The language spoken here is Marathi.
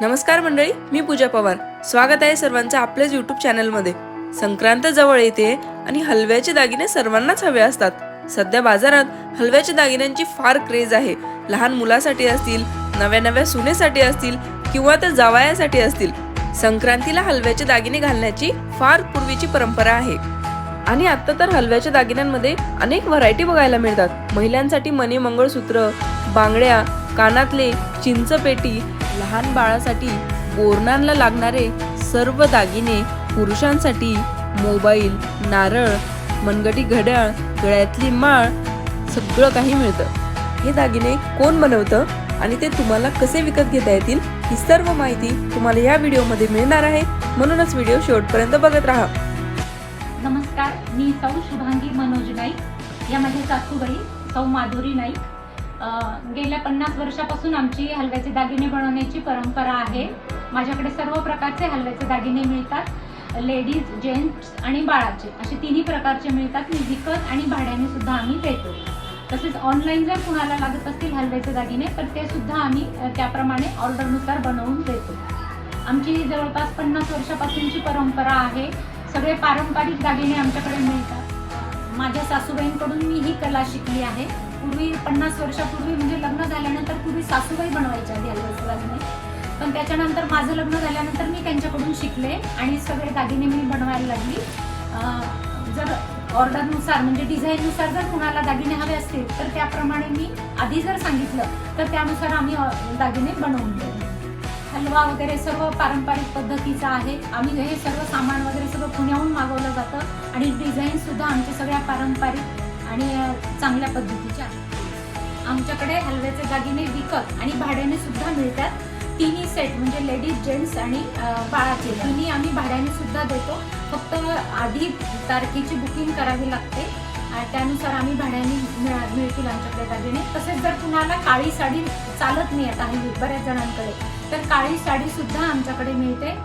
नमस्कार मंडळी मी पूजा पवार. स्वागत आहे सर्वांचं आपल्याच यूट्यूब चॅनलमध्ये संक्रांत जवळ येते आणि हलव्याचे दागिने सर्वांनाच हवे असतात. सध्या बाजारात हलव्याच्या दागिन्यांची फार क्रेज आहे. लहान मुलासाठी असतील नव्या नव्या सुनेसाठी असतील किंवा तर जावयासाठी असतील संक्रांतीला हलव्याचे दागिने घालण्याची फार पूर्वीची परंपरा आहे. आणि आता तर हलव्याच्या दागिन्यांमध्ये अनेक व्हरायटी बघायला मिळतात. महिलांसाठी मणी मंगळसूत्र बांगड्या कानातले चिंचपेटी लहान बाळासाठी बोरणांना लागणारे सर्व दागिने पुरुषांसाठी. मोबाईल नारळ मनगटी घड्याळ गळ्यातली माळ सगळं काही मिळतं. हे दागिने कोण बनवतं आणि ते तुम्हाला कसे विकत घेता येतील ही सर्व माहिती तुम्हाला या व्हिडिओमध्ये मिळणार आहे. म्हणूनच व्हिडिओ शेवटपर्यंत बघत राहा. नमस्कार मी सौ शुभांगी मनोज नाईक. या माझ्या सासूबाई सौ माधुरी नाईक. गेल्या पन्नास वर्षापासून आमची हलव्याचे दागिने बनवण्याची परंपरा आहे. माझ्याकडे सर्व प्रकारचे हलव्याचे दागिने मिळतात. लेडीज जेंट्स आणि बाळाचे. असे तिन्ही प्रकारचे मिळतात. मी विकत आणि भाड्याने सुद्धा आम्ही देतो. तसेच ऑनलाईन जर कुणाला लागत असतील हलव्याचे दागिने तर ते सुद्धा आम्ही त्याप्रमाणे ऑर्डरनुसार बनवून देतो. आमची जवळपास पन्नास वर्षापासूनची परंपरा आहे. सगळे पारंपरिक दागिने आमच्याकडे मिळतात. माझ्या सासूबाईंकडून मी ही कला शिकली आहे. पूर्वी पन्नास वर्षापूर्वी म्हणजे लग्न झाल्यानंतर पूर्वी सासूबाई बनवायच्या आधी दागिने पण त्याच्यानंतर माझं लग्न झाल्यानंतर मी त्यांच्याकडून शिकले आणि सगळे दागिने मी बनवायला लागली. जर ऑर्डरनुसार म्हणजे डिझाईननुसार जर कुणाला दागिने हवे असतील तर त्याप्रमाणे मी आधी जर सांगितलं तर त्यानुसार आम्ही दागिने बनवून देऊ हलवा वगैरे सर्व पारंपरिक पद्धतीचा आहे. आम्ही हे सर्व सामान वगैरे सगळं पुण्याहून मागवलं जातं आणि डिझाईन सुद्धा आमच्या सगळ्या पारंपरिक आणि चांगल्या पद्धतीच्या आहेत. आमच्याकडे हलव्याचे दागिने विकत आणि भाड्याने सुद्धा मिळतात. तिन्ही सेट म्हणजे लेडीज जेंट्स आणि बाळाचे. तिन्ही आम्ही भाड्याने सुद्धा देतो. फक्त आधी तारखेची बुकिंग करावी लागते. त्यानुसार आम्ही भाड्याने मिळतील आमच्याकडे दागिने. तसेच जर कुणाला काळी साडी चालत नाही आता हल्ली बऱ्याच जणांकडे तर काळी साडी सुद्धा आमच्याकडे मिळते.